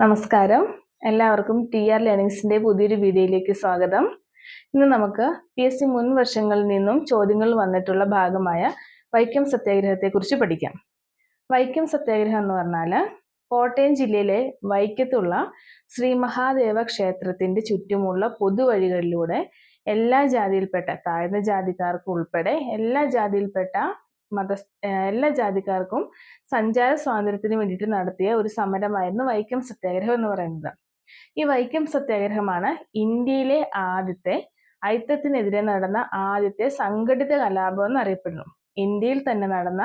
നമസ്കാരം. എല്ലാവർക്കും T R ലേണിങ്സിന്റെ പുതിയൊരു വീഡിയോയിലേക്ക് സ്വാഗതം. ഇന്ന് നമുക്ക് പി എസ് സി മുൻ വർഷങ്ങളിൽ നിന്നും ചോദ്യങ്ങൾ വന്നിട്ടുള്ള ഭാഗമായ വൈക്കം സത്യാഗ്രഹത്തെ കുറിച്ച് പഠിക്കാം. വൈക്കം സത്യാഗ്രഹം എന്ന് പറഞ്ഞാൽ കോട്ടയം ജില്ലയിലെ വൈക്കത്തുള്ള ശ്രീ മഹാദേവ ക്ഷേത്രത്തിന്റെ ചുറ്റുമുള്ള പൊതുവഴികളിലൂടെ എല്ലാ ജാതിയിൽപ്പെട്ട താഴ്ന്ന ജാതിക്കാർക്ക് ഉൾപ്പെടെ എല്ലാ ജാതിയിൽപ്പെട്ട മത എല്ലാ ജാതിക്കാർക്കും സഞ്ചാര സ്വാതന്ത്ര്യത്തിന് വേണ്ടിയിട്ട് നടത്തിയ ഒരു സമരമായിരുന്നു വൈക്കം സത്യാഗ്രഹം എന്ന് പറയുന്നത്. ഈ വൈക്കം സത്യാഗ്രഹമാണ് ഇന്ത്യയിലെ ആദ്യത്തെ ഐത്തത്തിനെതിരെ നടന്ന ആദ്യത്തെ സംഘടിത കലാപം എന്നറിയപ്പെടുന്നു. ഇന്ത്യയിൽ തന്നെ നടന്ന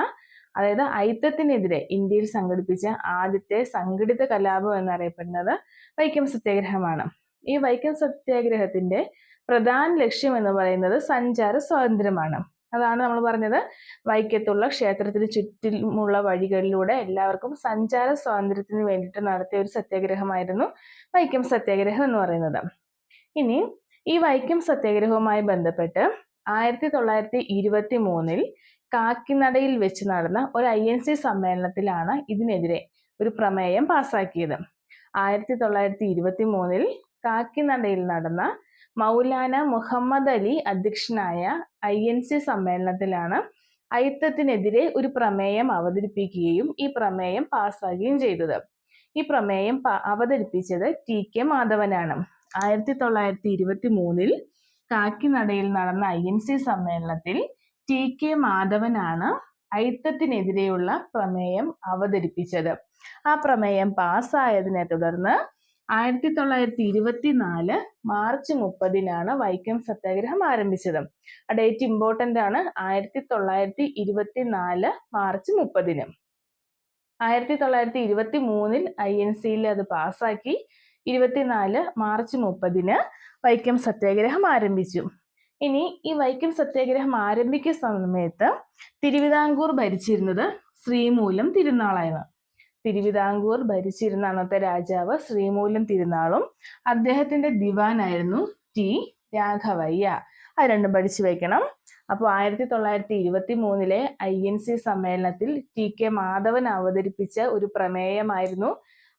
അതായത് ഐത്തത്തിനെതിരെ ഇന്ത്യയിൽ സംഘടിപ്പിച്ച ആദ്യത്തെ സംഘടിത കലാപം എന്നറിയപ്പെടുന്നത് വൈക്കം സത്യാഗ്രഹമാണ്. ഈ വൈക്കം സത്യാഗ്രഹത്തിന്റെ പ്രധാന ലക്ഷ്യം എന്ന് പറയുന്നത് സഞ്ചാര സ്വാതന്ത്ര്യമാണ്. അതാണ് നമ്മൾ പറഞ്ഞത്. വൈക്കത്തുള്ള ക്ഷേത്രത്തിന് ചുറ്റിലുമുള്ള വഴികളിലൂടെ എല്ലാവർക്കും സഞ്ചാര സ്വാതന്ത്ര്യത്തിന് വേണ്ടിയിട്ട് നടത്തിയ ഒരു സത്യാഗ്രഹമായിരുന്നു വൈക്കം സത്യാഗ്രഹം എന്ന് പറയുന്നത്. ഇനി ഈ വൈക്കം സത്യാഗ്രഹവുമായി ബന്ധപ്പെട്ട് ആയിരത്തി തൊള്ളായിരത്തി ഇരുപത്തി മൂന്നിൽ കാക്കിനടയിൽ വെച്ച് നടന്ന ഒരു ഐ എൻ സി സമ്മേളനത്തിലാണ് ഇതിനെതിരെ ഒരു പ്രമേയം പാസാക്കിയത്. ആയിരത്തി തൊള്ളായിരത്തി ഇരുപത്തി മൂന്നിൽ കാക്കിനടയിൽ നടന്ന മൗലാന മുഹമ്മദ് അലി അധ്യക്ഷനായ ഐ എൻ സി സമ്മേളനത്തിലാണ് അയിത്തത്തിനെതിരെ ഒരു പ്രമേയം അവതരിപ്പിക്കുകയും ഈ പ്രമേയം പാസ്സാക്കുകയും ചെയ്തത്. ഈ പ്രമേയം അവതരിപ്പിച്ചത് ടി കെ മാധവനാണ്. ആയിരത്തി തൊള്ളായിരത്തി ഇരുപത്തി മൂന്നിൽ കാക്കിനടയിൽ നടന്ന ഐ എൻ സി സമ്മേളനത്തിൽ ടി കെ മാധവനാണ് അയിത്തത്തിനെതിരെയുള്ള പ്രമേയം അവതരിപ്പിച്ചത്. ആ പ്രമേയം പാസ്സായതിനെ തുടർന്ന് ആയിരത്തി തൊള്ളായിരത്തി ഇരുപത്തിനാല് മാർച്ച് മുപ്പതിനാണ് വൈക്കം സത്യാഗ്രഹം ആരംഭിച്ചത്. ആ ഡേറ്റ് ഇമ്പോർട്ടന്റ് ആണ്. ആയിരത്തി തൊള്ളായിരത്തി ഇരുപത്തിനാല് മാർച്ച് മുപ്പതിന്. ആയിരത്തി തൊള്ളായിരത്തി ഇരുപത്തി മൂന്നിൽ ഐ എൻ സിയിൽ അത് പാസ്സാക്കി. ഇരുപത്തിനാല് മാർച്ച് മുപ്പതിന് വൈക്കം സത്യാഗ്രഹം ആരംഭിച്ചു. ഇനി ഈ വൈക്കം സത്യാഗ്രഹം ആരംഭിക്കുന്ന സമയത്ത് തിരുവിതാംകൂർ ഭരിച്ചിരുന്നത് ശ്രീമൂലം തിരുനാളായിരുന്നു തിരുവിതാംകൂർ ഭരിച്ചിരുന്ന അന്നത്തെ രാജാവ് ശ്രീമൂലം തിരുനാളും അദ്ദേഹത്തിന്റെ ദിവാനായിരുന്നു ടി രാഘവയ്യ. അത് രണ്ടും പഠിച്ചു വെക്കണം. അപ്പോൾ ആയിരത്തി തൊള്ളായിരത്തി ഇരുപത്തി മൂന്നിലെ ഐ എൻ സി സമ്മേളനത്തിൽ ടി കെ മാധവൻ അവതരിപ്പിച്ച ഒരു പ്രമേയമായിരുന്നു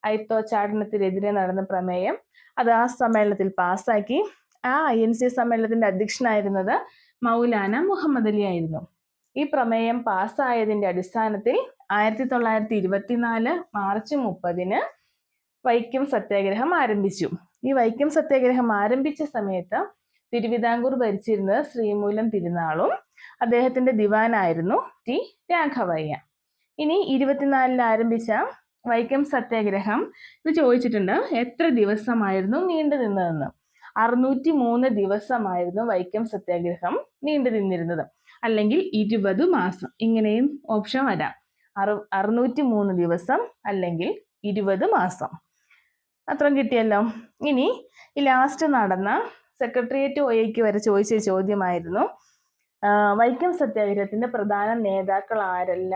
അയിത്തോച്ചാടനത്തിനെതിരെ നടന്ന പ്രമേയം. അത് ആ സമ്മേളനത്തിൽ പാസ്സാക്കി. ആ ഐ എൻ സി സമ്മേളനത്തിന്റെ അധ്യക്ഷനായിരുന്നത് മൗലാന മുഹമ്മദ് അലി ആയിരുന്നു. ഈ പ്രമേയം പാസ്സായതിന്റെ അടിസ്ഥാനത്തിൽ ആയിരത്തി തൊള്ളായിരത്തി ഇരുപത്തിനാല് മാർച്ച് മുപ്പതിന് വൈക്കം സത്യാഗ്രഹം ആരംഭിച്ചു. ഈ വൈക്കം സത്യാഗ്രഹം ആരംഭിച്ച സമയത്ത് തിരുവിതാംകൂർ ഭരിച്ചിരുന്നത് ശ്രീമൂലം തിരുനാളും അദ്ദേഹത്തിന്റെ ദിവാനായിരുന്നു ടി രാഘവയ്യ. ഇനി ഇരുപത്തിനാലിൽ ആരംഭിച്ച വൈക്കം സത്യാഗ്രഹം ഇത് ചോദിച്ചിട്ടുണ്ട് എത്ര ദിവസമായിരുന്നു നീണ്ടു നിന്നതെന്ന്? അറുന്നൂറ്റി മൂന്ന് ദിവസമായിരുന്നു വൈക്കം സത്യാഗ്രഹം നീണ്ടു നിന്നിരുന്നത്. അല്ലെങ്കിൽ ഇരുപത് മാസം. ഇങ്ങനെയും ഓപ്ഷൻ വരാം. അറു അറുന്നൂറ്റി മൂന്ന് ദിവസം അല്ലെങ്കിൽ ഇരുപത് മാസം. അത്രയും കിട്ടിയല്ലോ. ഇനി ഈ ലാസ്റ്റ് നടന്ന സെക്രട്ടേറിയറ്റ് ഒയ്ക്ക് വരെ ചോദിച്ച ചോദ്യമായിരുന്നു വൈക്കം സത്യാഗ്രഹത്തിന്റെ പ്രധാന നേതാക്കൾ ആരല്ല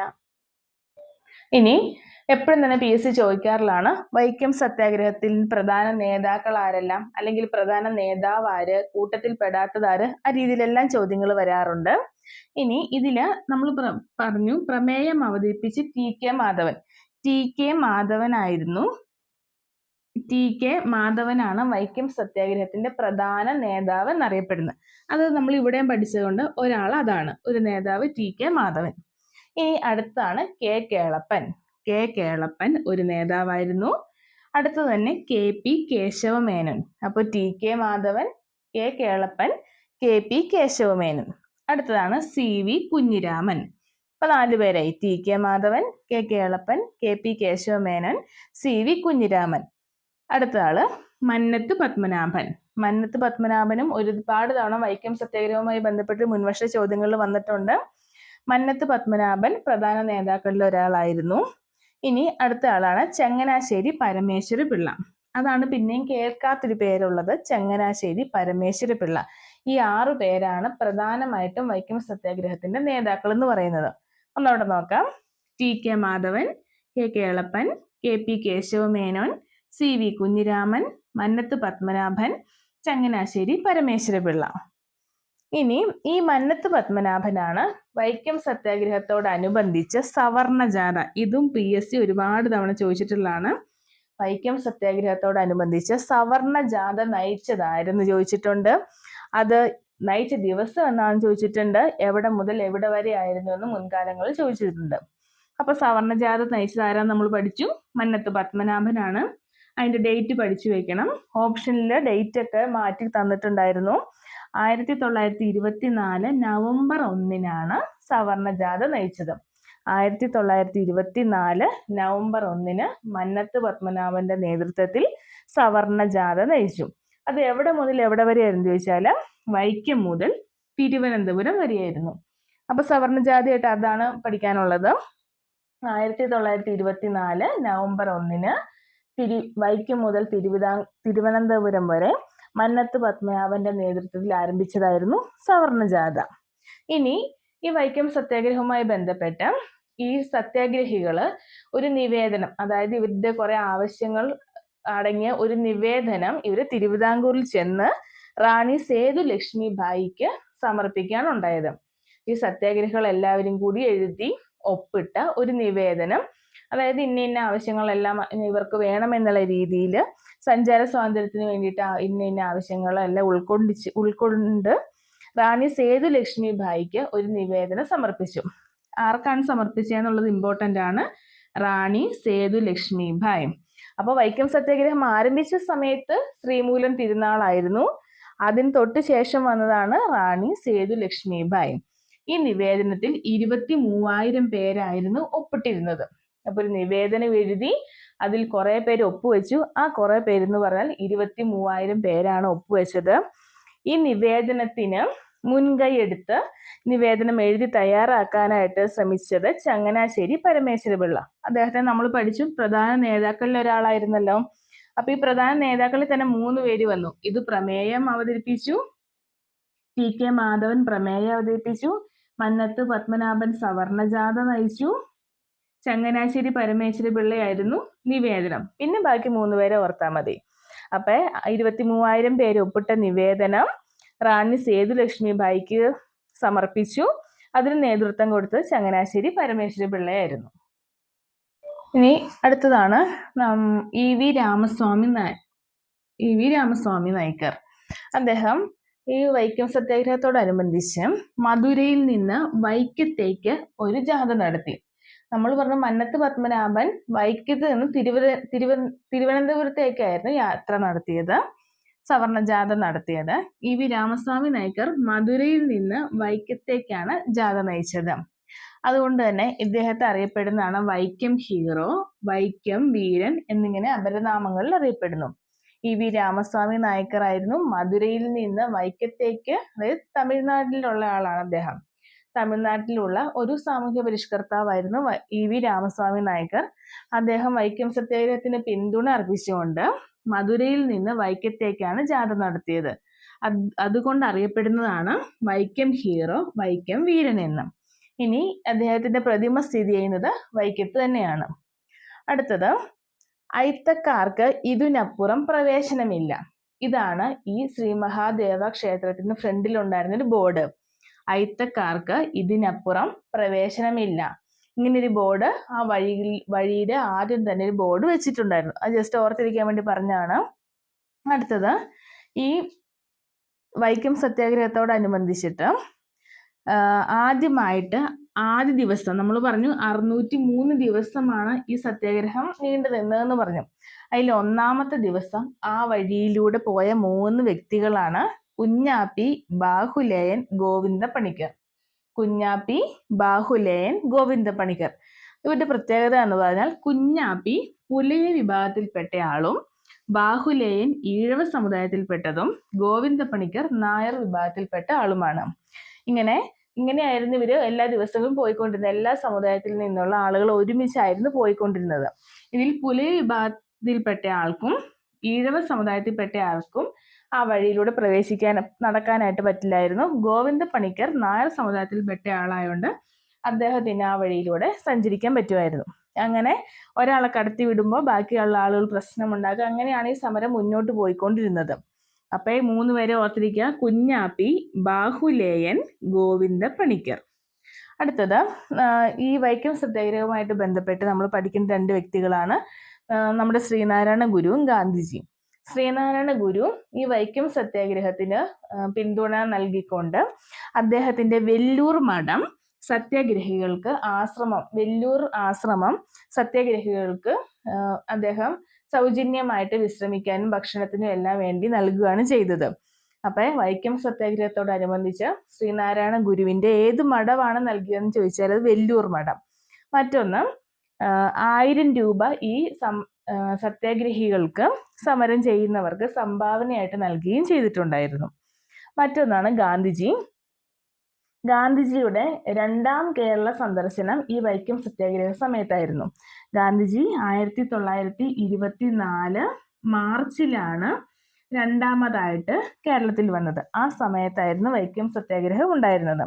ഇനി എപ്പോഴും തന്നെ പി എസ് സി ചോദിക്കാറിലാണ് വൈക്കം സത്യാഗ്രഹത്തിൽ പ്രധാന നേതാക്കൾ ആരെല്ലാം അല്ലെങ്കിൽ പ്രധാന നേതാവ് ആര് കൂട്ടത്തിൽ പെടാത്തതാര് ആ രീതിയിലെല്ലാം ചോദ്യങ്ങൾ വരാറുണ്ട്. ഇനി ഇതിൽ നമ്മൾ പറഞ്ഞു പ്രമേയം അവതരിപ്പിച്ച് T K Madhavan. T K മാധവനായിരുന്നു. T K മാധവനാണ് വൈക്കം സത്യാഗ്രഹത്തിന്റെ പ്രധാന നേതാവ് എന്നറിയപ്പെടുന്നത്. അത് നമ്മൾ ഇവിടെയും പഠിച്ചതുകൊണ്ട് ഒരാൾ അതാണ്. ഒരു നേതാവ് ടി കെ മാധവൻ. ഇനി അടുത്താണ് കെ കേളപ്പൻ. കെ കേളപ്പൻ ഒരു നേതാവായിരുന്നു. അടുത്തു തന്നെ കെ പി കേശവമേനോൻ. അപ്പോൾ T K Madhavan K Kelappan K P Kesava Menon. അടുത്തതാണ് സി വി കുഞ്ഞിരാമൻ. അപ്പൊ നാലുപേരായി T K Madhavan K Kelappan K P Kesava Menon C V Kunhiraman. അടുത്ത ആൾ മന്നത്ത് പത്മനാഭൻ. മന്നത്ത് പത്മനാഭനും ഒരുപാട് തവണ വൈക്കം സത്യാഗ്രഹവുമായി ബന്ധപ്പെട്ട് മുൻവർഷ ചോദ്യങ്ങളിൽ വന്നിട്ടുണ്ട്. മന്നത്ത് പത്മനാഭൻ പ്രധാന നേതാക്കളിൽ ഒരാളായിരുന്നു. ഇനി അടുത്ത ആളാണ് ചങ്ങനാശ്ശേരി പരമേശ്വര പിള്ള. അതാണ് പിന്നെയും കേൾക്കാത്തൊരു പേരുള്ളത് ചങ്ങനാശ്ശേരി പരമേശ്വര പിള്ള. ഈ ആറു പേരാണ് പ്രധാനമായിട്ടും വൈക്കം സത്യാഗ്രഹത്തിന്റെ നേതാക്കൾ എന്ന് പറയുന്നത്. ഒന്നവിടെ നോക്കാം. T K Madhavan K Kelappan K P Kesava Menon C V Kunhiraman Mannath Padmanabhan Changanassery Parameswara Pillai. ഇനി ഈ മന്നത്ത് പത്മനാഭനാണ് വൈക്കം സത്യാഗ്രഹത്തോടനുബന്ധിച്ച് സവർണജാഥ. ഇതും പി എസ് സി ഒരുപാട് തവണ ചോദിച്ചിട്ടുള്ളതാണ്. വൈക്കം സത്യാഗ്രഹത്തോടനുബന്ധിച്ച് സവർണ ജാഥ നയിച്ചതായിരുന്നു ചോദിച്ചിട്ടുണ്ട്. അത് നയിച്ച ദിവസം എന്നാണ് ചോദിച്ചിട്ടുണ്ട്. എവിടെ മുതൽ എവിടെ വരെ ആയിരുന്നു എന്ന് മുൻകാലങ്ങളിൽ ചോദിച്ചിട്ടുണ്ട്. അപ്പൊ സവർണ ജാഥ നയിച്ചതാരാന്ന് നമ്മൾ പഠിച്ചു? മന്നത്ത് പത്മനാഭനാണ്. അതിന്റെ ഡേറ്റ് പഠിച്ചു വെക്കണം. ഓപ്ഷനിൽ ഡേറ്റ് ഒക്കെ മാറ്റി തന്നിട്ടുണ്ടായിരുന്നു. ആയിരത്തി തൊള്ളായിരത്തി ഇരുപത്തി നാല് നവംബർ ഒന്നിനാണ് സവർണ ജാഥ നയിച്ചത്. ആയിരത്തി തൊള്ളായിരത്തി ഇരുപത്തി നാല് നവംബർ ഒന്നിന് മന്നത്ത് പത്മനാഭന്റെ നേതൃത്വത്തിൽ സവർണ ജാഥ നയിച്ചു. അത് എവിടെ മുതൽ എവിടെ വരെയായിരുന്നു ചോദിച്ചാൽ വൈക്കം മുതൽ തിരുവനന്തപുരം വരെയായിരുന്നു. അപ്പൊ സവർണ ജാഥയായിട്ട് അതാണ് പഠിക്കാനുള്ളത്. ആയിരത്തി തൊള്ളായിരത്തി ഇരുപത്തി നാല് നവംബർ ഒന്നിന് തിരു വൈക്കം മുതൽ തിരുവിതാ തിരുവനന്തപുരം വരെ മന്നത്ത് പത്മനാഭന്റെ നേതൃത്വത്തിൽ ആരംഭിച്ചതായിരുന്നു സവർണ ജാഥ ഇനി ഈ വൈക്കം സത്യാഗ്രഹവുമായി ബന്ധപ്പെട്ട ഈ സത്യാഗ്രഹികൾ ഒരു നിവേദനം അതായത് ഇവരുടെ കുറെ ആവശ്യങ്ങൾ അടങ്ങിയ ഒരു നിവേദനം ഇവർ തിരുവിതാംകൂറിൽ ചെന്ന് റാണി സേതു ലക്ഷ്മി ബായിക്ക് സമർപ്പിക്കാൻ ഉണ്ടായത്. ഈ സത്യാഗ്രഹികൾ എല്ലാവരും കൂടി എഴുതി ഒപ്പിട്ട ഒരു നിവേദനം അതായത് ഇന്ന ഇന്ന ആവശ്യങ്ങളെല്ലാം ഇവർക്ക് വേണമെന്നുള്ള രീതിയിൽ സഞ്ചാര സ്വാതന്ത്ര്യത്തിന് വേണ്ടിയിട്ട് ഇന്ന ഇന്ന ആവശ്യങ്ങളെല്ലാം ഉൾക്കൊണ്ടിച്ച് ഉൾക്കൊണ്ട് റാണി സേതു ലക്ഷ്മി ഭായിക്ക് ഒരു നിവേദനം സമർപ്പിച്ചു. ആർക്കാണ് സമർപ്പിച്ചതെന്നുള്ളത് ഇമ്പോർട്ടന്റ് ആണ്. റാണി സേതു ലക്ഷ്മി ഭായ്. അപ്പോൾ വൈക്കം സത്യാഗ്രഹം ആരംഭിച്ച സമയത്ത് ശ്രീമൂലം തിരുനാളായിരുന്നു. അതിന് തൊട്ട് ശേഷം വന്നതാണ് റാണി സേതു ലക്ഷ്മി ഭായ്. ഈ നിവേദനത്തിൽ ഇരുപത്തി മൂവായിരം പേരായിരുന്നു ഒപ്പിട്ടിരുന്നത്. അപ്പൊ ഒരു നിവേദനം എഴുതി അതിൽ കുറേ പേര് ഒപ്പുവെച്ചു. ആ കുറെ പേരെന്ന് പറഞ്ഞാൽ ഇരുപത്തി മൂവായിരം പേരാണ് ഒപ്പുവെച്ചത്. ഈ നിവേദനത്തിന് മുൻകൈ എടുത്ത് നിവേദനം എഴുതി തയ്യാറാക്കാനായിട്ട് ശ്രമിച്ചത് ചങ്ങനാശ്ശേരി പരമേശ്വര പിള്ള. അദ്ദേഹത്തെ നമ്മൾ പഠിച്ചു. പ്രധാന നേതാക്കളിൽ ഒരാളായിരുന്നല്ലോ. അപ്പൊ ഈ പ്രധാന നേതാക്കളിൽ തന്നെ മൂന്ന് പേര് വന്നു. ഇത് പ്രമേയം അവതരിപ്പിച്ചു. ടി കെ മാധവൻ പ്രമേയം അവതരിപ്പിച്ചു. മന്നത്ത് പത്മനാഭൻ സവർണജാഥ നയിച്ചു. ചങ്ങനാശ്ശേരി പരമേശ്വരി പിള്ളയായിരുന്നു നിവേദനം. പിന്നെ ബാക്കി മൂന്ന് പേരെ ഓർത്താൽ മതി. അപ്പൊ ഇരുപത്തി മൂവായിരം പേര് ഒപ്പിട്ട നിവേദനം റാണി സേതുലക്ഷ്മി ബായിക്ക് സമർപ്പിച്ചു. അതിന് നേതൃത്വം കൊടുത്തത് ചങ്ങനാശ്ശേരി പരമേശ്വരി പിള്ളയായിരുന്നു. ഇനി അടുത്തതാണ് E V Ramaswamy E V Ramaswamy Naicker. അദ്ദേഹം ഈ വൈക്കം സത്യാഗ്രഹത്തോടനുബന്ധിച്ച് മധുരയിൽ നിന്ന് വൈക്കത്തേക്ക് ഒരു ജാഥ നടത്തി. നമ്മൾ പറഞ്ഞു മന്നത്ത് പത്മനാഭൻ വൈക്കത്ത് നിന്ന് തിരുവ തിരുവ തിരുവനന്തപുരത്തേക്കായിരുന്നു യാത്ര നടത്തിയത്. സവർണ ജാഥ നടത്തിയത്. ഇ വി രാമസ്വാമി നായ്ക്കർ മധുരയിൽ നിന്ന് വൈക്കത്തേക്കാണ് ജാഥ നയിച്ചത്. അതുകൊണ്ട് തന്നെ ഇദ്ദേഹത്തെ അറിയപ്പെടുന്നതാണ് വൈക്കം ഹീറോ വൈക്കം വീരൻ എന്നിങ്ങനെ അപരനാമങ്ങളിൽ അറിയപ്പെടുന്നു. ഇ വി രാമസ്വാമി നായ്ക്കറായിരുന്നു മധുരയിൽ നിന്ന് വൈക്കത്തേക്ക് അതായത് തമിഴ്നാട്ടിലുള്ള ആളാണ് അദ്ദേഹം. തമിഴ്നാട്ടിലുള്ള ഒരു സാമൂഹ്യ പരിഷ്കർത്താവായിരുന്നു ഇ വി രാമസ്വാമി നായ്ക്കർ അദ്ദേഹം വൈക്കം സത്യാഗ്രഹത്തിന് പിന്തുണ അർപ്പിച്ചുകൊണ്ട് മധുരയിൽ നിന്ന് വൈക്കത്തേക്കാണ് ജാഥ നടത്തിയത്. അതുകൊണ്ട് അറിയപ്പെടുന്നതാണ് വൈക്കം ഹീറോ വൈക്കം വീരൻ എന്ന്. ഇനി അദ്ദേഹത്തിന്റെ പ്രതിമ സ്ഥിതി ചെയ്യുന്നത് വൈക്കത്ത് തന്നെയാണ്. അടുത്തത് ഐത്തക്കാർക്ക് ഇതിനപ്പുറം പ്രവേശനമില്ല. ഇതാണ് ഈ ശ്രീ മഹാദേവ ക്ഷേത്രത്തിന് ഫ്രണ്ടിൽ ഉണ്ടായിരുന്ന ഒരു ബോർഡ്. ഐത്തക്കാർക്ക് ഇതിനപ്പുറം പ്രവേശനമില്ല. ഇങ്ങനെ ഒരു ബോർഡ് ആ വഴിയിൽ വഴിയുടെ ആദ്യം തന്നെ ഒരു ബോർഡ് വെച്ചിട്ടുണ്ടായിരുന്നു. അത് ജസ്റ്റ് ഓർത്തിരിക്കാൻ വേണ്ടി പറഞ്ഞാണ് അടുത്തത് ഈ വൈക്കം സത്യാഗ്രഹത്തോടനുബന്ധിച്ചിട്ട് ആദ്യമായിട്ട് ആദ്യ ദിവസം നമ്മൾ പറഞ്ഞു അറുന്നൂറ്റി മൂന്ന് ദിവസമാണ് ഈ സത്യാഗ്രഹം നീണ്ടു നിന്നതെന്ന് പറഞ്ഞു. അതിൽ ഒന്നാമത്തെ ദിവസം ആ വഴിയിലൂടെ പോയ മൂന്ന് വ്യക്തികളാണ് കുഞ്ഞാപ്പി ബാഹുലേയൻ ഗോവിന്ദ പണിക്കർ കുഞ്ഞാപ്പി ബാഹുലേയൻ ഗോവിന്ദ പണിക്കർ ഇവരുടെ പ്രത്യേകത എന്ന് പറഞ്ഞാൽ കുഞ്ഞാപ്പി പുലയ വിഭാഗത്തിൽപ്പെട്ടയാളും ബാഹുലേയൻ ഈഴവ സമുദായത്തിൽപ്പെട്ടതും ഗോവിന്ദ പണിക്കർ നായർ വിഭാഗത്തിൽപ്പെട്ട ആളുമാണ്. ഇങ്ങനെ ഇങ്ങനെയായിരുന്നു ഇവർ എല്ലാ ദിവസവും പോയിക്കൊണ്ടിരുന്നത്. എല്ലാ സമുദായത്തിൽ നിന്നുള്ള ആളുകൾ ഒരുമിച്ചായിരുന്നു പോയിക്കൊണ്ടിരുന്നത്. ഇതിൽ പുലയ വിഭാഗത്തിൽപ്പെട്ട ആൾക്കും ഈഴവ സമുദായത്തിൽപ്പെട്ട ആൾക്കും ആ വഴിയിലൂടെ പ്രവേശിക്കാൻ നടക്കാനായിട്ട് പറ്റില്ലായിരുന്നു. ഗോവിന്ദ പണിക്കർ നായർ സമുദായത്തിൽപ്പെട്ട ആളായതുകൊണ്ട് അദ്ദേഹത്തിന് ആ വഴിയിലൂടെ സഞ്ചരിക്കാൻ പറ്റുമായിരുന്നു. അങ്ങനെ ഒരാളെ കടത്തി വിടുമ്പോൾ ബാക്കിയുള്ള ആളുകൾ പ്രശ്നമുണ്ടാക്കുക അങ്ങനെയാണ് ഈ സമരം മുന്നോട്ട് പോയിക്കൊണ്ടിരുന്നത്. അപ്പോൾ ഈ മൂന്ന് പേരെ ഓർത്തിരിക്കുക കുഞ്ഞാപ്പി ബാഹുലേയൻ ഗോവിന്ദ പണിക്കർ. അടുത്തത് ഈ വൈക്കം സത്യാഗ്രഹവുമായിട്ട് ബന്ധപ്പെട്ട് നമ്മൾ പഠിക്കുന്ന രണ്ട് വ്യക്തികളാണ് നമ്മുടെ ശ്രീനാരായണ ഗുരുവും ഗാന്ധിജിയും. ശ്രീനാരായണ ഗുരു ഈ വൈക്കം സത്യാഗ്രഹത്തിന് പിന്തുണ നൽകിക്കൊണ്ട് അദ്ദേഹത്തിന്റെ വെല്ലൂർ മഠം സത്യാഗ്രഹികൾക്ക് ആശ്രമം വെല്ലൂർ ആശ്രമം സത്യാഗ്രഹികൾക്ക് അദ്ദേഹം സൗജന്യമായിട്ട് വിശ്രമിക്കാനും ഭക്ഷണത്തിനും എല്ലാം വേണ്ടി നൽകുകയാണ് ചെയ്തത്. അപ്പൊ വൈക്കം സത്യാഗ്രഹത്തോടനുബന്ധിച്ച് ശ്രീനാരായണ ഗുരുവിന്റെ ഏത് മഠമാണ് നൽകിയതെന്ന് ചോദിച്ചാൽ അത് വെല്ലൂർ മഠം. മറ്റൊന്ന് ആയിരം രൂപ ഈ സത്യാഗ്രഹികൾക്ക് സമരം ചെയ്യുന്നവർക്ക് സംഭാവനയായിട്ട് നൽകുകയും ചെയ്തിട്ടുണ്ടായിരുന്നു. മറ്റൊന്നാണ് ഗാന്ധിജി. ഗാന്ധിജിയുടെ രണ്ടാം കേരള സന്ദർശനം ഈ വൈക്കം സത്യാഗ്രഹ സമയത്തായിരുന്നു. ഗാന്ധിജി ആയിരത്തി തൊള്ളായിരത്തി ഇരുപത്തി നാല് മാർച്ചിലാണ് രണ്ടാമതായിട്ട് കേരളത്തിൽ വന്നത്. ആ സമയത്തായിരുന്നു വൈക്കം സത്യാഗ്രഹം ഉണ്ടായിരുന്നത്.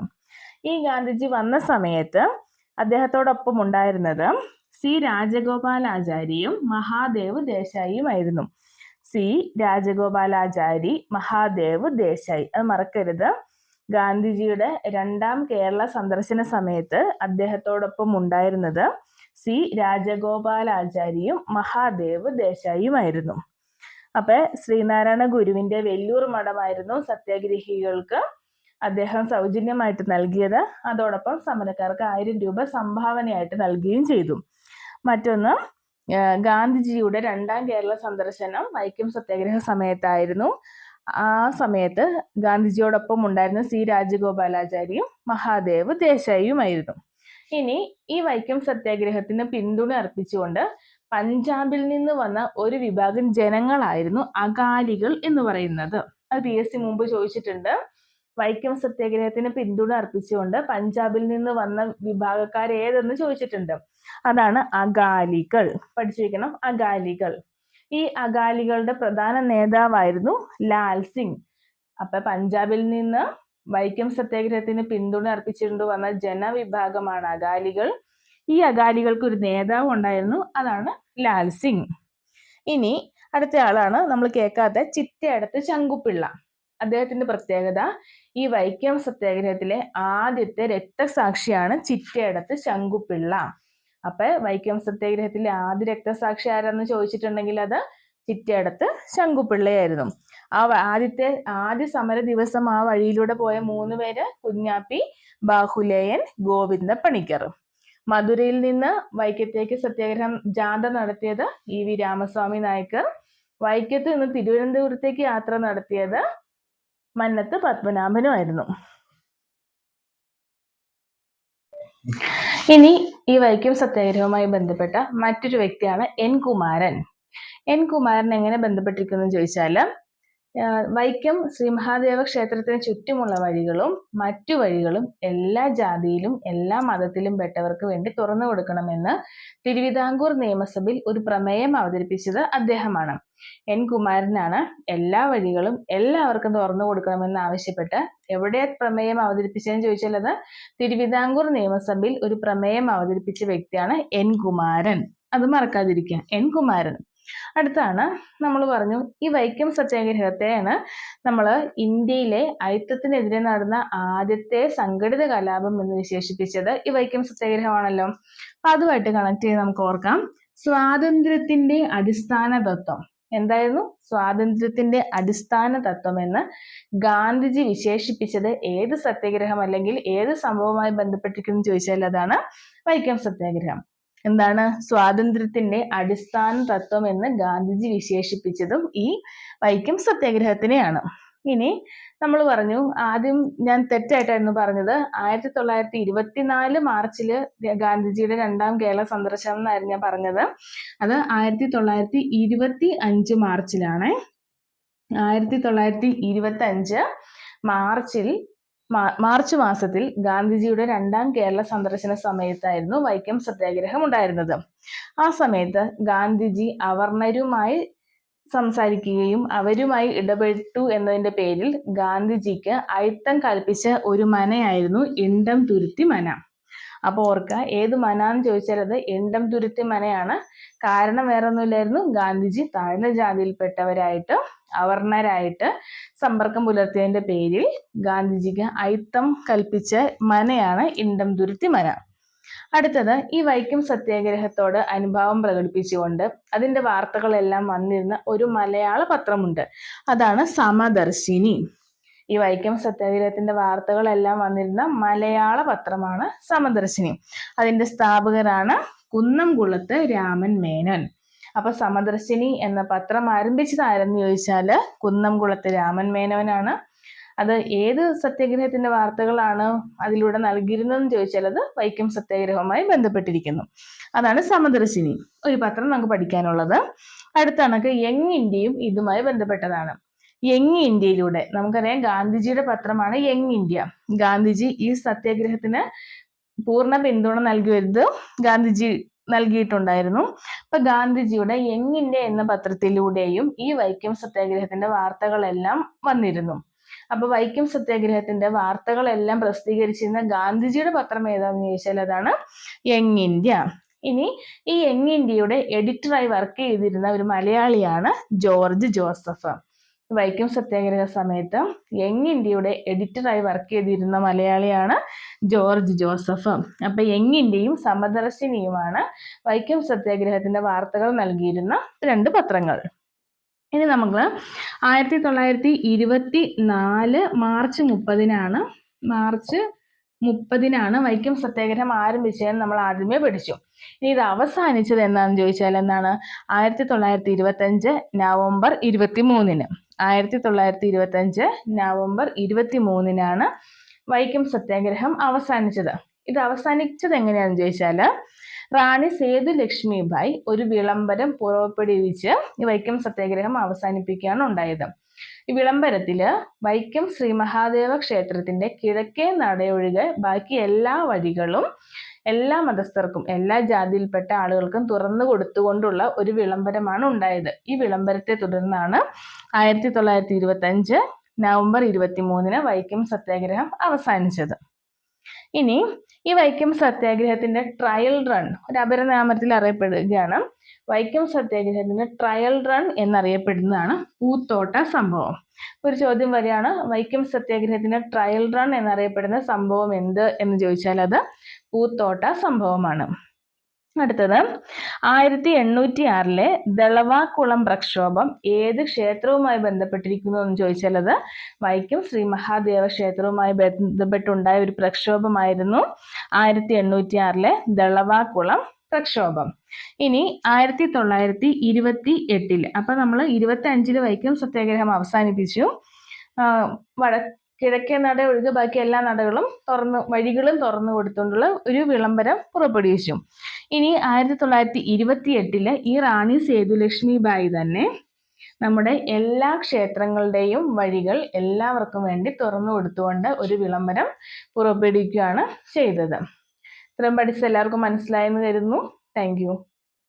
ഈ ഗാന്ധിജി വന്ന സമയത്ത് അദ്ദേഹത്തോടൊപ്പം ഉണ്ടായിരുന്നത് സി രാജഗോപാലാചാരിയും മഹാദേവ് ദേശായിയുമായിരുന്നു. സി രാജഗോപാലാചാരി മഹാദേവ് ദേശായി. അത് മറക്കരുത്. ഗാന്ധിജിയുടെ രണ്ടാം കേരള സന്ദർശന സമയത്ത് അദ്ദേഹത്തോടൊപ്പം ഉണ്ടായിരുന്നത് സി രാജഗോപാലാചാരിയും മഹാദേവ് ദേശായിയുമായിരുന്നു. അപ്പൊ ശ്രീനാരായണ ഗുരുവിന്റെ വെല്ലൂർ മഠമായിരുന്നു സത്യാഗ്രഹികൾക്ക് അദ്ദേഹം സൗജന്യമായിട്ട് നൽകിയത്. അതോടൊപ്പം സമരക്കാർക്ക് ആയിരം രൂപ സംഭാവനയായിട്ട് നൽകുകയും ചെയ്തു. മറ്റൊന്ന് ഗാന്ധിജിയുടെ രണ്ടാം കേരള സന്ദർശനം വൈക്കം സത്യാഗ്രഹ സമയത്തായിരുന്നു. ആ സമയത്ത് ഗാന്ധിജിയോടൊപ്പം ഉണ്ടായിരുന്ന സി രാജഗോപാലാചാര്യയും മഹാദേവ് ദേശായിയുമായിരുന്നു. ഇനി ഈ വൈക്കം സത്യാഗ്രഹത്തിന് പിന്തുണ അർപ്പിച്ചുകൊണ്ട് പഞ്ചാബിൽ നിന്ന് വന്ന ഒരു വിഭാഗം ജനങ്ങളായിരുന്നു അകാലികൾ എന്ന് പറയുന്നത്. അത് പി എസ് സി മുമ്പ് ചോദിച്ചിട്ടുണ്ട്. വൈക്കം സത്യാഗ്രഹത്തിന് പിന്തുണ അർപ്പിച്ചുകൊണ്ട് പഞ്ചാബിൽ നിന്ന് വന്ന വിഭാഗക്കാർ ഏതെന്ന് ചോദിച്ചിട്ടുണ്ട്? അതാണ് അകാലികൾ. പഠിച്ചിരിക്കണം. അകാലികൾ. ഈ അകാലികളുടെ പ്രധാന നേതാവായിരുന്നു ലാൽ സിംഗ്. അപ്പൊ പഞ്ചാബിൽ നിന്ന് വൈക്കം സത്യാഗ്രഹത്തിന് പിന്തുണ അർപ്പിച്ചുകൊണ്ട് വന്ന ജനവിഭാഗമാണ് അകാലികൾ. ഈ അകാലികൾക്ക് ഒരു നേതാവ് ഉണ്ടായിരുന്നു. അതാണ് ലാൽ സിംഗ്. ഇനി അടുത്ത ആളാണ് നമ്മൾ കേൾക്കാത്ത ചിറ്റയടത്ത് ചങ്കുപ്പിള്ള അദ്ദേഹത്തിന്റെ പ്രത്യേകത ഈ വൈക്കം സത്യാഗ്രഹത്തിലെ ആദ്യത്തെ രക്തസാക്ഷിയാണ് ചിറ്റയടത്ത് ശങ്കുപിള്ള അപ്പൊ വൈക്കം സത്യാഗ്രഹത്തിലെ ആദ്യ രക്തസാക്ഷി ആരാന്ന് ചോദിച്ചിട്ടുണ്ടെങ്കിൽ അത് ചിറ്റയടത്ത് ശങ്കുപിള്ളയായിരുന്നു ആ ആദ്യത്തെ ആദ്യ സമര ദിവസം ആ വഴിയിലൂടെ പോയ മൂന്ന് പേര് കുഞ്ഞാപ്പി ബാഹുലേയൻ ഗോവിന്ദ പണിക്കർ. മധുരയിൽ നിന്ന് വൈക്കത്തേക്ക് സത്യാഗ്രഹം ജാഥ നടത്തിയത് ഇ വി രാമസ്വാമി നായക്കർ വൈക്കത്ത് നിന്ന് തിരുവനന്തപുരത്തേക്ക് യാത്ര നടത്തിയത് മന്നത്ത് പത്മനാഭനുമായിരുന്നു ഇനി ഈ വൈക്കം സത്യാഗ്രഹവുമായി ബന്ധപ്പെട്ട മറ്റൊരു വ്യക്തിയാണ് എൻ കുമാരൻ. എൻ കുമാരൻ എങ്ങനെ ബന്ധപ്പെട്ടിരിക്കുന്നു ചോദിച്ചാൽ വൈക്കം ശ്രീ മഹാദേവ ക്ഷേത്രത്തിന് ചുറ്റുമുള്ള വഴികളും മറ്റു വഴികളും എല്ലാ ജാതിയിലും എല്ലാ മതത്തിലും പെട്ടവർക്ക് വേണ്ടി തുറന്നു കൊടുക്കണമെന്ന് തിരുവിതാംകൂർ നിയമസഭയിൽ ഒരു പ്രമേയം അവതരിപ്പിച്ചത് അദ്ദേഹമാണ്. എൻ കുമാരനാണ്. എല്ലാ വഴികളും എല്ലാവർക്കും തുറന്നു കൊടുക്കണമെന്ന് ആവശ്യപ്പെട്ട് എവിടെ പ്രമേയം അവതരിപ്പിച്ചതെന്ന് ചോദിച്ചാൽ അത് തിരുവിതാംകൂർ നിയമസഭയിൽ ഒരു പ്രമേയം അവതരിപ്പിച്ച വ്യക്തിയാണ് എൻ കുമാരൻ. അത് മറക്കാതിരിക്കുക. എൻ കുമാരൻ. അടുത്താണ് നമ്മൾ പറഞ്ഞു ഈ വൈക്കം സത്യാഗ്രഹത്തെയാണ് നമ്മൾ ഇന്ത്യയിലെ അയിത്തത്തിനെതിരെ നടന്ന ആദ്യത്തെ സംഘടിത കലാപം എന്ന് വിശേഷിപ്പിച്ചത് ഈ വൈക്കം സത്യാഗ്രഹമാണല്ലോ. അപ്പൊ അതുമായിട്ട് കണക്ട് ചെയ്ത് നമുക്ക് ഓർക്കാം. സ്വാതന്ത്ര്യത്തിന്റെ അടിസ്ഥാന തത്വം. എന്തായിരുന്നു? സ്വാതന്ത്ര്യത്തിന്റെ അടിസ്ഥാന തത്വം എന്ന് ഗാന്ധിജി വിശേഷിപ്പിച്ചത് ഏത് സത്യാഗ്രഹം അല്ലെങ്കിൽ ഏത് സംഭവവുമായി ബന്ധപ്പെട്ടിരിക്കുന്നു ചോദിച്ചാൽ അതാണ് വൈക്കം സത്യാഗ്രഹം. എന്താണ്? സ്വാതന്ത്ര്യത്തിന്റെ അടിസ്ഥാന തത്വം എന്ന് ഗാന്ധിജി വിശേഷിപ്പിച്ചതും ഈ വൈക്കം സത്യാഗ്രഹത്തിനെയാണ്. ഇനി നമ്മൾ പറഞ്ഞു ആദ്യം ഞാൻ തെറ്റായിട്ടായിരുന്നു പറഞ്ഞത്. ആയിരത്തി തൊള്ളായിരത്തി ഇരുപത്തിനാല് മാർച്ചിൽ ഗാന്ധിജിയുടെ രണ്ടാം കേരള സന്ദർശനം എന്നായിരുന്നു ഞാൻ പറഞ്ഞത്. അത് ആയിരത്തി തൊള്ളായിരത്തി ഇരുപത്തി അഞ്ച് മാർച്ചിലാണ്. ആയിരത്തി തൊള്ളായിരത്തി ഇരുപത്തി അഞ്ച് മാർച്ചിൽ മാർച്ച് മാസത്തിൽ ഗാന്ധിജിയുടെ രണ്ടാം കേരള സന്ദർശന സമയത്തായിരുന്നു വൈക്കം സത്യാഗ്രഹം ഉണ്ടായിരുന്നത്. ആ സമയത്ത് ഗാന്ധിജി അവർണരുമായി സംസാരിക്കുകയും അവരുമായി ഇടപെട്ടു എന്നതിന്റെ പേരിൽ ഗാന്ധിജിക്ക് അയിത്തം കൽപ്പിച്ച ഒരു മനയായിരുന്നു ഇണ്ടം തുരുത്തി മന. അപ്പോൾ ഓർക്കുക ഏത് മന എന്ന് ചോദിച്ചാൽ അത് ഇണ്ടം തുരുത്തി മനയാണ്. കാരണം വേറൊന്നുമില്ലായിരുന്നു. ഗാന്ധിജി താഴ്ന്ന ജാതിയിൽപ്പെട്ടവരായിട്ട് അവർണരായിട്ട് സമ്പർക്കം പുലർത്തിയതിന്റെ പേരിൽ ഗാന്ധിജിക്ക് അയിത്തം കൽപ്പിച്ച മനയാണ് ഇണ്ടം തുരുത്തി മന. അടുത്തത് ഈ വൈക്കം സത്യാഗ്രഹത്തോട് അനുഭാവം പ്രകടിപ്പിച്ചുകൊണ്ട് അതിന്റെ വാർത്തകളെല്ലാം വന്നിരുന്ന ഒരു മലയാള പത്രമുണ്ട്. അതാണ് സമദർശിനി. ഈ വൈക്കം സത്യാഗ്രഹത്തിന്റെ വാർത്തകളെല്ലാം വന്നിരുന്ന മലയാള പത്രമാണ് സമദർശിനി. അതിന്റെ സ്ഥാപകരാണ് കുന്നംകുളത്ത് രാമൻ മേനോൻ. അപ്പൊ സമദർശിനി എന്ന പത്രം ആരംഭിച്ചത് ആരെന്ന് ചോദിച്ചാൽ കുന്നംകുളത്ത് രാമൻ മേനോനാണ്. അത് ഏത് സത്യാഗ്രഹത്തിന്റെ വാർത്തകളാണ് അതിലൂടെ നൽകിയിരുന്നതെന്ന് ചോദിച്ചാൽ അത് വൈക്കം സത്യാഗ്രഹവുമായി ബന്ധപ്പെട്ടിരിക്കുന്നു. അതാണ് സമദർശിനി ഒരു പത്രം നമുക്ക് പഠിക്കാനുള്ളത്. അടുത്ത കണക്ക് യങ് ഇന്ത്യയും ഇതുമായി ബന്ധപ്പെട്ടതാണ്. യങ് ഇന്ത്യയിലൂടെ നമുക്കറിയാം ഗാന്ധിജിയുടെ പത്രമാണ് യങ് ഇന്ത്യ. ഗാന്ധിജി ഈ സത്യാഗ്രഹത്തിന് പൂർണ പിന്തുണ നൽകിയത് ഗാന്ധിജി നൽകിയിട്ടുണ്ടായിരുന്നു. അപ്പൊ ഗാന്ധിജിയുടെ എങ്ങിന്റെ എന്ന പത്രത്തിലൂടെയും ഈ വൈക്കം സത്യാഗ്രഹത്തിന്റെ വാർത്തകളെല്ലാം വന്നിരുന്നു. അപ്പൊ വൈക്കം സത്യാഗ്രഹത്തിന്റെ വാർത്തകളെല്ലാം പ്രസിദ്ധീകരിച്ചിരുന്ന ഗാന്ധിജിയുടെ പത്രം ഏതാണെന്ന് ചോദിച്ചാൽ അതാണ് യങ് ഇന്ത്യ ഇനി ഈ യങ് ഇന്ത്യയുടെ എഡിറ്ററായി വർക്ക് ചെയ്തിരുന്ന ഒരു മലയാളിയാണ് ജോർജ് ജോസഫ്. വൈക്കം സത്യാഗ്രഹ സമയത്ത് യങ് ഇന്ത്യയുടെ എഡിറ്ററായി വർക്ക് ചെയ്തിരുന്ന മലയാളിയാണ് ജോർജ് ജോസഫ്. അപ്പൊ യങ് ഇന്ത്യയും സമദർശിനിയുമാണ് വൈക്കം സത്യാഗ്രഹത്തിന്റെ വാർത്തകൾ നൽകിയിരുന്ന രണ്ട് പത്രങ്ങൾ. ഇനി നമുക്ക് ആയിരത്തി തൊള്ളായിരത്തി ഇരുപത്തി നാല് മാർച്ച് മുപ്പതിനാണ് മാർച്ച് മുപ്പതിനാണ് വൈക്കം സത്യാഗ്രഹം ആരംഭിച്ചതെന്ന് നമ്മൾ ആദ്യമേ പഠിച്ചു. ഇനി ഇത് അവസാനിച്ചത് എന്താണെന്ന് ചോദിച്ചാൽ എന്താണ്? ആയിരത്തി തൊള്ളായിരത്തി ഇരുപത്തി അഞ്ച് നവംബർ ഇരുപത്തി മൂന്നിന് ആയിരത്തി തൊള്ളായിരത്തി ഇരുപത്തി അഞ്ച് നവംബർ ഇരുപത്തി മൂന്നിനാണ് വൈക്കം സത്യാഗ്രഹം അവസാനിച്ചത്. ഇത് അവസാനിച്ചത് എങ്ങനെയാണെന്ന് ചോദിച്ചാൽ റാണി സേതു ലക്ഷ്മിബായി ഒരു വിളംബരം പുറപ്പെടുവിച്ച് വൈക്കം സത്യാഗ്രഹം അവസാനിപ്പിക്കുകയാണ് ഉണ്ടായത്. ഈ വിളംബരത്തിൽ വൈക്കം ശ്രീ മഹാദേവ ക്ഷേത്രത്തിന്റെ കിഴക്കേ നടയൊഴികെ ബാക്കി എല്ലാ വഴികളും എല്ലാ മതസ്ഥർക്കും എല്ലാ ജാതിയിൽപ്പെട്ട ആളുകൾക്കും തുറന്നു കൊടുത്തുകൊണ്ടുള്ള ഒരു വിളംബരമാണ് ഉണ്ടായത്. ഈ വിളംബരത്തെ തുടർന്നാണ് ആയിരത്തി തൊള്ളായിരത്തി ഇരുപത്തി അഞ്ച് നവംബർ ഇരുപത്തി മൂന്നിന് വൈക്കം സത്യാഗ്രഹം അവസാനിച്ചത്. ഇനി ഈ വൈക്കം സത്യാഗ്രഹത്തിന്റെ ട്രയൽ റൺ ഒരു അപരനാമത്തിൽ അറിയപ്പെടുകയാണ്. വൈക്കം സത്യാഗ്രഹത്തിന്റെ ട്രയൽ റൺ എന്നറിയപ്പെടുന്നതാണ് പൂത്തോട്ട സംഭവം. ഒരു ചോദ്യം വരികയാണ് വൈക്കം സത്യാഗ്രഹത്തിന്റെ ട്രയൽ റൺ എന്നറിയപ്പെടുന്ന സംഭവം എന്ത് എന്ന് ചോദിച്ചാൽ അത് പൂത്തോട്ട സംഭവമാണ്. അടുത്തത്. ആയിരത്തി എണ്ണൂറ്റി ആറിലെ ദളവാക്കുളം പ്രക്ഷോഭം ഏത് ക്ഷേത്രവുമായി ബന്ധപ്പെട്ടിരിക്കുന്നു എന്ന് ചോദിച്ചാൽ അത് വൈക്കം ശ്രീ മഹാദേവ ക്ഷേത്രവുമായി ബന്ധപ്പെട്ടുണ്ടായ ഒരു പ്രക്ഷോഭമായിരുന്നു ആയിരത്തി എണ്ണൂറ്റി ആറിലെ ദളവാക്കുളം പ്രക്ഷോഭം. ഇനി ആയിരത്തി തൊള്ളായിരത്തി ഇരുപത്തി എട്ടിൽ അപ്പൊ നമ്മൾ ഇരുപത്തി അഞ്ചിൽ വൈക്കം സത്യാഗ്രഹം അവസാനിപ്പിച്ചു. വട കിഴക്കേ നട ഒഴികെ ബാക്കി എല്ലാ നടകളും തുറന്ന് വഴികളും തുറന്നു കൊടുത്തുകൊണ്ടുള്ള ഒരു വിളംബരം പുറപ്പെടുവിച്ചു. ഇനി ആയിരത്തി തൊള്ളായിരത്തി ഇരുപത്തി എട്ടിൽ ഈ റാണി സേതുലക്ഷ്മി ബായി തന്നെ നമ്മുടെ എല്ലാ ക്ഷേത്രങ്ങളുടെയും വഴികൾ എല്ലാവർക്കും വേണ്ടി തുറന്നു കൊടുത്തുകൊണ്ട് ഒരു വിളംബരം പുറപ്പെടുവിക്കുകയാണ് ചെയ്തത്. ഇത്രയും പഠിച്ച എല്ലാവർക്കും മനസ്സിലായെന്ന് കരുതുന്നു. താങ്ക്